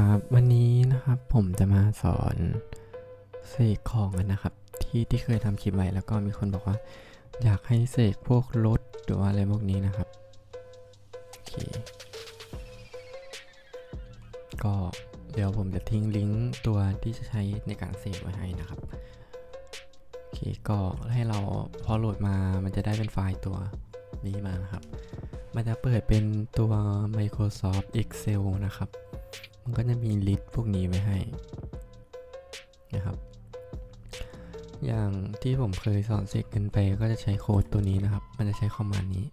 ครับ วันนี้นะครับผมจะมาสอนเสกของกันนะครับ ที่ที่เคยทำคลิปไว้แล้วก็มีคนบอกว่า อยากให้เสกพวกรถหรือว่าอะไรพวกนี้นะครับโอเคก็เดี๋ยวผมจะทิ้งลิงก์ตัวที่จะใช้ในการเสกไว้ให้นะครับโอเคก็ให้เราพอโหลดมามันจะได้เป็นไฟล์ตัวนี้มานะครับ มันจะเปิดเป็นตัว Microsoft Excel นะครับ มันก็จะมีลิสต์พวกนี้ไว้ให้นะครับ อย่างที่ผมเคยสอนเสกกันไปก็จะใช้โค้ดตัวนี้นะครับ มันจะใช้คอมมานด์นี้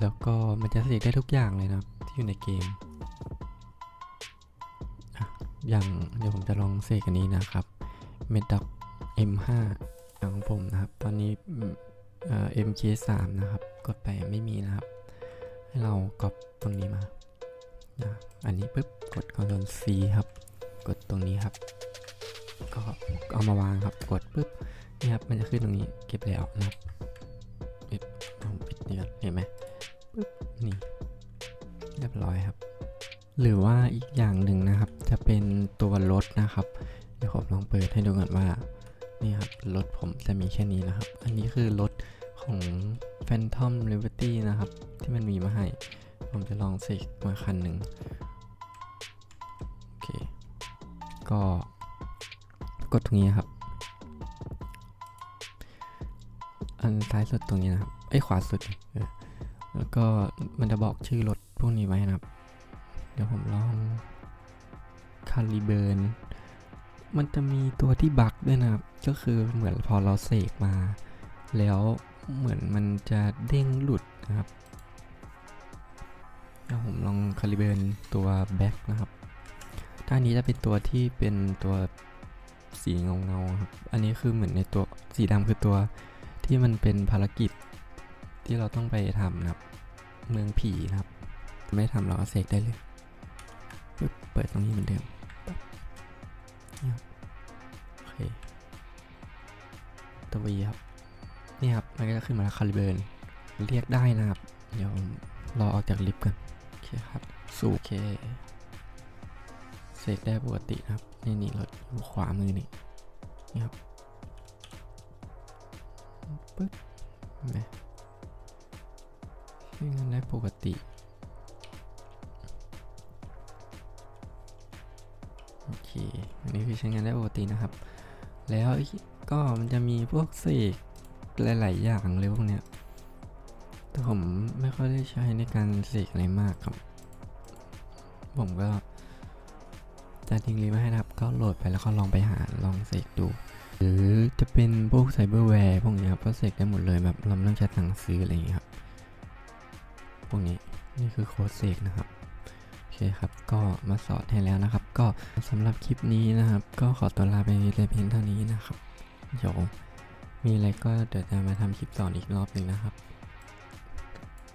แล้วก็มันจะเสกได้ทุกอย่างเลยนะครับที่อยู่ในเกมอย่างเดี๋ยวผมจะลองเสกอันนี้นะครับ m e d o c M5 ของผมนะครับ ตอนนี้เอ่อ MK3 นะครับ กดไปไม่มีนะครับ ให้เราก๊อปตรงนี้มา นะอันนี้ปุ๊บกด Ctrl C ครับ กดตรงนี้ครับ ก็เอามาวางครับ กดปุ๊บนี่ครับ มันจะขึ้นตรงนี้ เก็บแล้วนะครับปิดผมปิดนี่ก่อนเห็นไหมปุ๊บ นี่ เรียบร้อยครับ หรือว่าอีกอย่างหนึ่งนะครับ จะเป็นตัวรถนะครับ เดี๋ยวผมลองเปิดให้ดูก่อนว่า นี่ครับ รถผมจะมีแค่นี้นะครับ อันนี้คือรถของ Phantom Liberty นะครับ ที่มันมีมาให้ ผมจะลองเสกมาคันหนึ่งโอเค ก็กดตรงนี้ครับ อันซ้ายสุดตรงนี้นะครับไอ้ยขวาสุด แล้วก็มันจะบอกชื่อรถพวกนี้ไว้นะครับ เดี๋ยวผมลองคาลิเบิร์นมันจะมีตัวที่บักด้วยนะครับ ก็คือเหมือนพอเราเสกมา แล้วเหมือนมันจะเด้งหลุดนะครับ ผมลองคาลิเบนตัวแบ็กนะครับด้านนี้จะเป็นตัวที่เป็นตัวสีเงาเงาๆครับ อันนี้คือเหมือนในตัวสีดำคือตัวที่มันเป็นภารกิจที่เราต้องไปทำนะครับ เมืองผีนะครับ ไม่ทำเราก็เสกได้เลยปึ๊บเปิดตรงนี้เหมือนเดิมโอเคตัววีครับนี่ครับ มันก็จะขึ้นมาแล้วคาลิเบนเรียกได้นะครับ เดี๋ยว รอออกจากลิฟต์กันโอเคครับสูโอเคเสกได้ปกตินะครับนี่นี่รถอยู่ขวามือนี่นี่ครับปึ๊บนไหมใช้งานได้ปกติโอเคอันนี้คือใช้งานได้ปกตินะครับ แล้วก็มันจะมีพวกเสกหลาย ๆ อย่างเลยพวกเนี้ย แต่ผมไม่ค่อยได้ใช้ในการเสกอะไรมากครับ ผมก็จะทิ้งลิงก์ไว้ให้นะครับ ก็โหลดไปแล้วก็ลองไปหาลองเสกดู หรือจะเป็นพวกไซเบอร์แวร์พวกนี้ครับก็เสกได้หมดเลยแบบเราไม่ต้องใช้ตังค์ซื้ออะไรอย่างเงี้ครับ พวกนี้นี่คือโค้ดเสกนะครับโอเคครับก็มาสอนให้แล้วนะครับ ก็สำหรับคลิปนี้นะครับ ก็ขอตัวลาไปแต่เพียงเท่านี้นะครับเดี๋ยวมีอะไรก็เดี๋ยวจะมาทำคลิปสอนอีกรอบหนึ่งนะครับ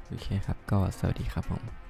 โอเคครับก็สวัสดีครับผม